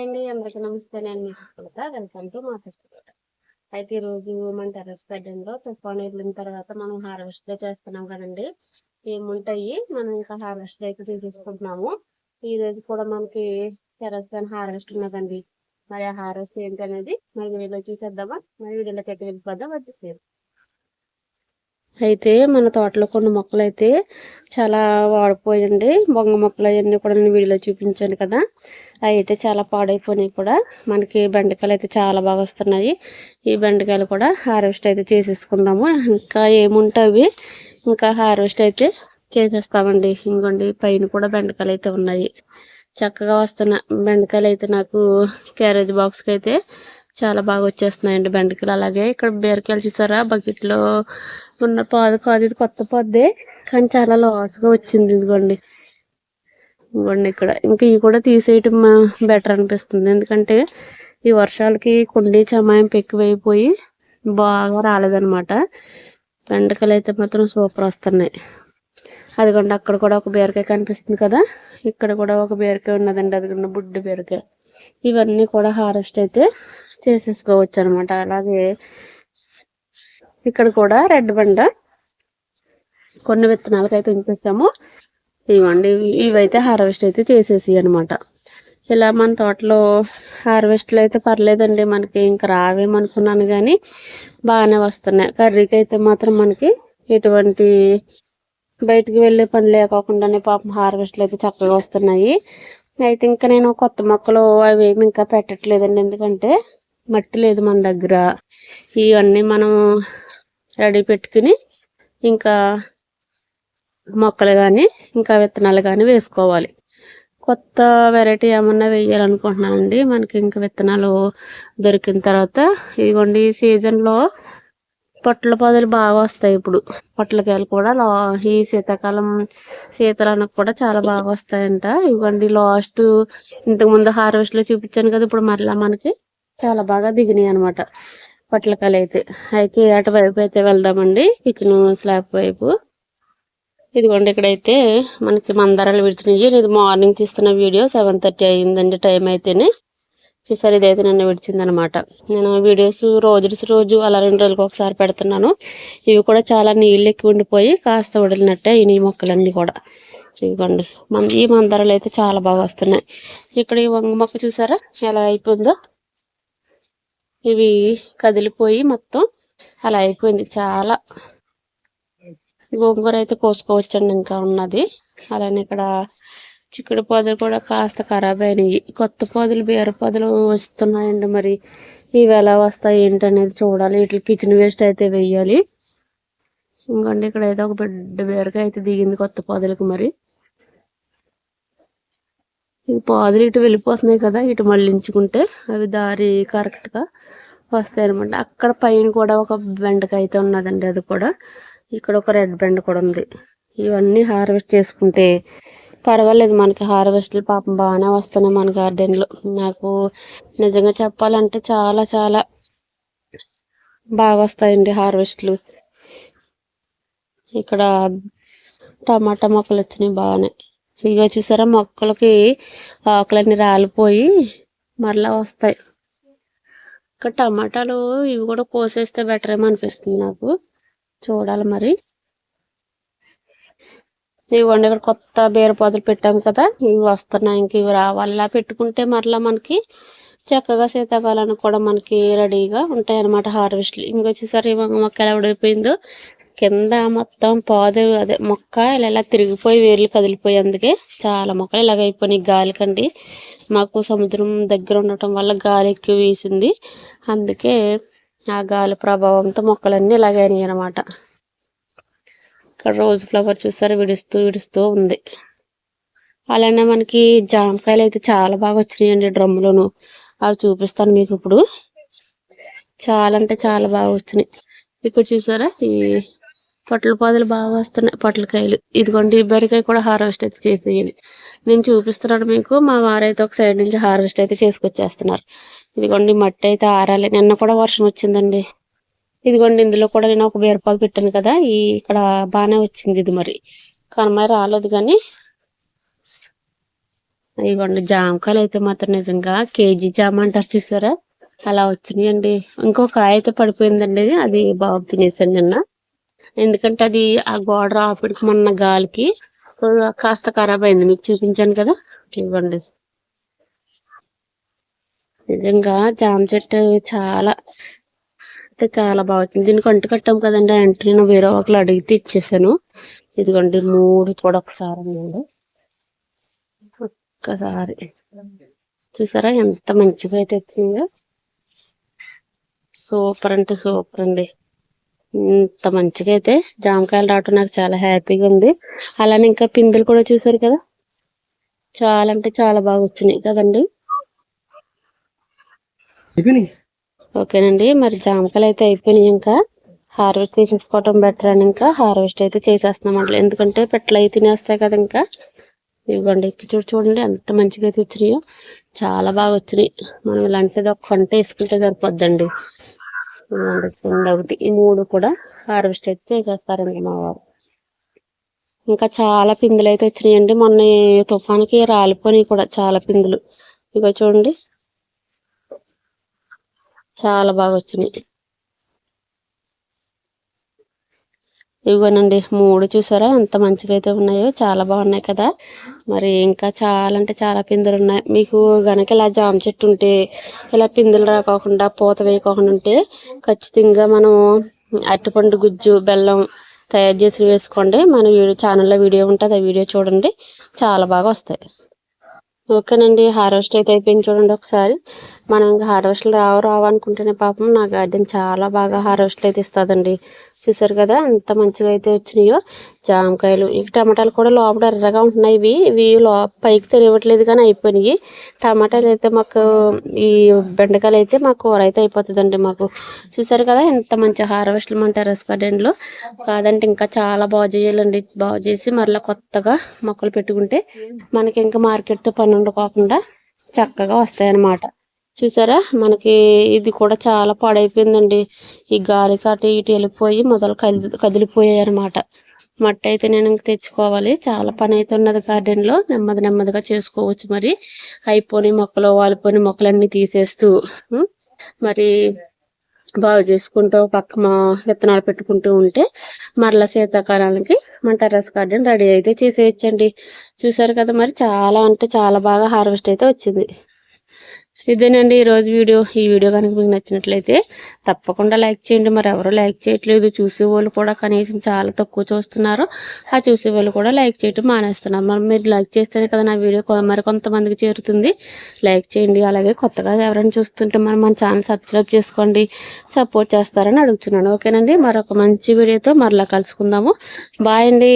Hi అండి. అందరికీ నమస్తే నేను మీ సుప్రత వెల్కమ్ టు మా ఫెస్టివల్ అయితే ఈరోజు మన టెర్రస్ గార్డెన్లో తుఫాను వెళ్ళిన తర్వాత మనం హార్వెస్ట్ చేస్తున్నాం కదండి. ఏముంటాయి? మనం ఇంకా హార్వెస్ట్ అయితే చేసేసుకుంటున్నాము. ఈ రోజు కూడా మనకి టెర్రస్ గార్డెన్ హార్వెస్ట్ ఉన్నదండి. మరి ఆ హార్వెస్ట్ ఏంటి అనేది మరి వీడియోలో చూసేద్దామా? మరి వీడియోలోకి అయితే వెళ్ళిపోదాం. వచ్చేసేది అయితే మన తోటలో కొన్ని మొక్కలు అయితే చాలా వాడిపోయండి. బొంగ మొక్కలు అవన్నీ కూడా నేను వీడియోలో చూపించాను కదా. అవి అయితే చాలా పాడైపోయినాయి కూడా. మనకి బెండకాయలు అయితే చాలా బాగా వస్తున్నాయి. ఈ బెండకాయలు కూడా హార్వెస్ట్ అయితే చేసేసుకుందాము. ఇంకా ఏముంటాయి ఇంకా హార్వెస్ట్ అయితే చేసేస్తామండి. ఇంకోండి పైన కూడా బెండకాయలు అయితే ఉన్నాయి. చక్కగా వస్తున్న బెండకాయలు అయితే నాకు క్యారేజ్ బాక్స్కి అయితే చాలా బాగా వచ్చేస్తున్నాయండి బెండకాయలు. అలాగే ఇక్కడ బీరకాయలు చూసారా? బకెట్లో ఉన్న పాదు కాదు ఇది కొత్త పొద్దే కానీ చాలా లాస్గా వచ్చింది ఇదిగోండి. ఇవ్వండి ఇక్కడ. ఇంకా ఇవి కూడా తీసేయటం బెటర్ అనిపిస్తుంది. ఎందుకంటే ఈ వర్షాలకి కుండీ చమాయింపు ఎక్కువైపోయి బాగా రాలేదనమాట బెండకాయలు అయితే మాత్రం సూపర్ వస్తున్నాయి. అదిగోండి అక్కడ కూడా ఒక బీరకాయ కనిపిస్తుంది కదా? ఇక్కడ కూడా ఒక బీరకాయ ఉన్నదండి. అదిగోండి బుడ్డి బీరకాయ. ఇవన్నీ కూడా హార్వెస్ట్ అయితే చేసేసుకోవచ్చు అనమాట అలాగే ఇక్కడ కూడా రెడ్ బండ కొన్ని విత్తనాలకు అయితే ఉంచేసాము. ఇవ్వండి ఇవైతే హార్వెస్ట్ అయితే చేసేసి అనమాట ఇలా మన తోటలో హార్వెస్ట్లు అయితే పర్లేదండి మనకి ఇంకా రావేమనుకున్నాను కానీ బాగానే వస్తున్నాయి. కర్రీకి అయితే మాత్రం మనకి ఎటువంటి బయటికి వెళ్ళే పని లేకోకుండానే పాపం హార్వెస్ట్లు అయితే చక్కగా వస్తున్నాయి. అయితే ఇంకా నేను కొత్త మొక్కలు అవి ఏమి ఇంకా పెట్టట్లేదండి. ఎందుకంటే మట్టి లేదు మన దగ్గర. ఇవన్నీ మనం రెడీ పెట్టుకుని ఇంకా మొక్కలు కానీ ఇంకా విత్తనాలు కానీ వేసుకోవాలి. కొత్త వెరైటీ ఏమన్నా వేయాలనుకుంటున్నానండి మనకి ఇంకా విత్తనాలు దొరికిన తర్వాత ఇదిగోండి ఈ సీజన్లో పొట్ల పొదలు బాగా వస్తాయి ఇప్పుడు. పొట్లకాయలు కూడా ఈ శీతాకాలం శీతలానికి కూడా చాలా బాగా వస్తాయంట. ఇవ్వండి లాస్ట్ ఇంతకుముందు హార్వెస్ట్లో చూపించాను కదా ఇప్పుడు మరలా మనకి చాలా బాగా దిగినాయి అనమాట పొట్లకాయలు అయితే. అయితే అటువైపు అయితే వెళ్దామండి. కిచెన్ స్లాబ్ వైపు. ఇదిగోండి ఇక్కడైతే మనకి మందారాలు విడిచినాయి ఇది మార్నింగ్ తీస్తున్న వీడియో. సెవెన్ థర్టీ అయ్యిందండి టైం అయితేనే. చూసారు ఇదైతే నన్ను విడిచింది అనమాట నేను వీడియోస్ రోజు రోజు అలా రెండు రోజులకు ఒకసారి పెడుతున్నాను. ఇవి కూడా చాలా నీళ్ళు ఎక్కువ ఉండిపోయి కాస్త వదిలినట్టే ఈ మొక్కలన్నీ కూడా. ఇదిగోండి మన ఈ మందారాలు అయితే చాలా బాగా వస్తున్నాయి. ఇక్కడ ఈ వంగ మొక్క చూసారా? ఎలా అయిపోయిందో? ఇవి కదిలిపోయి మొత్తం అలా అయిపోయింది చాలా. గోంగూర అయితే కోసుకోవచ్చండి ఇంకా ఉన్నది. అలానే ఇక్కడ చిక్కుడు పొదలు కూడా కాస్త ఖరాబ్ అయినాయి. కొత్త పొదలు బీర పొదలు వస్తున్నాయండి మరి. ఇవి ఎలా వస్తాయి ఏంటనేది చూడాలి. వీటికి కిచెన్ వేస్ట్ అయితే వెయ్యాలి ఇంకండి ఇక్కడ అయితే ఒక పెద్ద బీరకాయ అయితే దిగింది కొత్త పొదలకు మరి. ఈ పాదులు ఇటు వెళ్ళిపోతున్నాయి కదా ఇటు మళ్ళించుకుంటే అవి దారి కరెక్ట్గా వస్తాయి అనమాట అక్కడ పైన కూడా ఒక బెండకాయ అయితే ఉన్నదండి అది కూడా. ఇక్కడ ఒక రెడ్ బెండ కూడా ఉంది. ఇవన్నీ హార్వెస్ట్ చేసుకుంటే పర్వాలేదు మనకి హార్వెస్ట్లు పాపం బాగానే వస్తున్నాయి మన గార్డెన్లో నాకు నిజంగా చెప్పాలంటే చాలా చాలా బాగా వస్తాయండి హార్వెస్ట్లు. ఇక్కడ టమాటా మొక్కలు వచ్చినాయి బాగానే ఇక చూసారా మొక్కలకి ఆకులన్నీ రాలిపోయి మరలా వస్తాయి. ఇక్కడ టమాటాలు ఇవి కూడా కోసేస్తే బెటర్ ఏమో అనిపిస్తుంది నాకు. చూడాలి మరి. ఇవ్వండి ఇక్కడ కొత్త బీరపాదులు పొదలు పెట్టాము కదా ఇవి వస్తున్నాయి ఇంక ఇవి రావాలా. పెట్టుకుంటే మరలా మనకి చక్కగా శీతాకాలానికి కూడా మనకి రెడీగా ఉంటాయి అనమాట హార్వెస్ట్లు ఇంకొచ్చేసరి మొక్క ఎలా ఉడిపోయిందో కింద మొత్తం పాదు అదే మొక్క ఇలా ఇలా తిరిగిపోయి వేర్లు కదిలిపోయి అందుకే చాలా మొక్కలు ఇలాగ అయిపోయినాయి గాలికండి. మాకు సముద్రం దగ్గర ఉండటం వల్ల గాలి ఎక్కువ వేసింది. అందుకే ఆ గాలి ప్రభావంతో మొక్కలన్నీ ఇలాగే అయినాయి అనమాట ఇక్కడ రోజ్ ఫ్లవర్ చూసారు? విడుస్తూ విడుస్తూ ఉంది. అలానే మనకి జామకాయలు అయితే చాలా బాగా వచ్చినాయండి డ్రమ్ములోను. అవి చూపిస్తాను మీకు ఇప్పుడు. చాలా అంటే చాలా బాగా వచ్చినాయి. ఇక్కడ చూసారా? ఈ పొట్ల పాదులు బాగా వస్తున్నాయి. పొట్లకాయలు. ఇదిగోండి బెరకాయ కూడా హార్వెస్ట్ అయితే చేసేయాలి నేను చూపిస్తున్నాను మీకు. మా వారైతే ఒక సైడ్ నుంచి హార్వెస్ట్ అయితే చేసుకొచ్చేస్తున్నారు. ఇదిగోండి మట్టి అయితే ఆరాలి. నిన్న కూడా వర్షం వచ్చిందండి. ఇదిగోండి ఇందులో కూడా నేను ఒక బీరపాలు పెట్టాను కదా. ఈ ఇక్కడ బాగానే వచ్చింది ఇది మరి. కానీ మరి రాలేదు కానీ. ఇదిగోండి జామకాయలు అయితే మాత్రం నిజంగా కేజీ జామ అంటారు చూసారా? అలా వచ్చినాయండి. ఇంకో కాయ అయితే పడిపోయిందండి. అది బాబు తినేసాను నిన్న. ఎందుకంటే అది ఆ గోడ రాపిడికి మొన్న గాలికి కాస్త ఖరాబ్ అయింది. మీకు చూపించాను కదా? ఇవ్వండి. నిజంగా జామ చెట్టు చాలా అంటే చాలా బాగుంది దీనికి అంటు కట్టాం కదండి ఎంట్రీ నేను వేరే ఒకరు అడిగితే ఇచ్చేసాను ఇదిగోండి మూడు కూడా ఒకసారి మూడు. ఒక్కసారి. చూసారా ఎంత మంచిగా అయితే వచ్చిందో? సూపర్ అంటే సూపర్ అండి. ఇంత మంచిగా అయితే జామకాయలు రావటం నాకు చాలా హ్యాపీగా ఉంది. అలానే ఇంకా పిందులు కూడా చూసారు కదా? చాలా అంటే చాలా బాగా వచ్చినాయి కదండి? ఓకేనండి. మరి జామకాయలు అయితే అయిపోయినాయి ఇంకా. హార్వెస్ట్ తీసేసుకోవటం బెటర్ అని ఇంకా హార్వెస్ట్ అయితే చేసేస్తున్నాం ఎందుకంటే పెట్టలు అయితే తినేస్తాయి కదా ఇంకా. ఇవ్వండి చూడు చూడండి. ఎంత మంచిగా అయితే వచ్చినాయో. చాలా బాగా వచ్చినాయి. మనం ఇలాంటిది ఒక కొంట వేసుకుంటే సరిపోద్దండి. ఒకటి. ఈ మూడు కూడా హార్వెస్ట్ అయితే చేసేస్తారండి మా వారు. ఇంకా చాలా పిందులు అయితే వచ్చినాయండి. మొన్న తుఫానికి రాలిపోయినాయి కూడా చాలా పిందులు. ఇక చూడండి. చాలా బాగా వచ్చినాయి. ఇవిగోనండి మూడు చూసారా? ఎంత మంచిగా అయితే ఉన్నాయో చాలా బాగున్నాయి కదా. మరి ఇంకా చాలా అంటే చాలా పిందులు ఉన్నాయి. మీకు గనక ఇలా జామ చెట్టు ఉంటే ఇలా పిందులు రాకోకుండా పూత వేయకోకుండా ఉంటే ఖచ్చితంగా మనం అరటిపండు గుజ్జు బెల్లం తయారు చేసి వేసుకోండి. మన వీడియో ఛానల్లో వీడియో ఉంటుంది. ఆ వీడియో చూడండి. చాలా బాగా వస్తాయి. ఓకేనండి. హార్వెస్ట్ అయితే అయిపోయింది చూడండి ఒకసారి. మనం ఇంకా హార్వెస్ట్లు రావు రావు అనుకుంటేనే పాపం నా గార్డెన్ చాలా బాగా హార్వెస్ట్లు అయితే ఇస్తుందండి. చూసారు కదా ఎంత మంచిగా అయితే వచ్చినాయో. జామకాయలు ఇక టమాటాలు కూడా లోపల ఎర్రగా ఉంటున్నాయి. ఇవి ఇవి పైకి తెలియట్లేదు కానీ అయిపోయినాయి. టమాటాలు అయితే మాకు ఈ బెండకాయలు అయితే మాకు కూర అయితే అయిపోతుందండి మాకు. చూసారు కదా ఎంత మంచి హార్వెస్ట్లు మన టెరస్ గార్డెన్లో. కాదంటే ఇంకా చాలా బాగు చేయాలండి. బాగు చేసి మరలా కొత్తగా మొక్కలు పెట్టుకుంటే మనకి ఇంకా మార్కెట్తో పని ఉండకోకుండా చక్కగా వస్తాయి అన్నమాట చూసారా? మనకి ఇది కూడా చాలా పాడైపోయిందండి. ఈ గాలికి అటు ఇటు వెళ్ళిపోయి మొదలు కదిలి కదిలిపోయాయి అనమాట మట్టి అయితే నేను ఇంక తెచ్చుకోవాలి. చాలా పని అయితే ఉన్నది గార్డెన్లో. నెమ్మది నెమ్మదిగా చేసుకోవచ్చు మరి. అయిపోయి మొక్కలు వాలిపోయిన మొక్కలన్నీ తీసేస్తూ మరి బాగు చేసుకుంటూ పక్క మా విత్తనాలు పెట్టుకుంటూ ఉంటే మరలా శీతాకాలానికి మన టెర్రస్ గార్డెన్ రెడీ అయితే చేసేయచ్చండి. చూసారు కదా మరి? చాలా అంటే చాలా బాగా హార్వెస్ట్ అయితే వచ్చింది. ఇదేనండి ఈరోజు వీడియో. ఈ వీడియో కనుక మీకు నచ్చినట్లయితే తప్పకుండా లైక్ చేయండి. మరి ఎవరు లైక్ చేయట్లేదు చూసే వాళ్ళు కూడా కనీసం చాలా తక్కువ చూస్తున్నారు. ఆ చూసే వాళ్ళు కూడా లైక్ చేయటం మానేస్తున్నారు. మరి మీరు లైక్ చేస్తేనే కదా నా వీడియో మరి కొంతమందికి చేరుతుంది. లైక్ చేయండి. అలాగే కొత్తగా ఎవరైనా చూస్తుంటే మరి మన ఛానల్ సబ్స్క్రైబ్ చేసుకోండి. సపోర్ట్ చేస్తారని అడుగుతున్నాను. ఓకేనండి. మరొక మంచి వీడియోతో మరలా కలుసుకుందాము. బాయ్ అండి.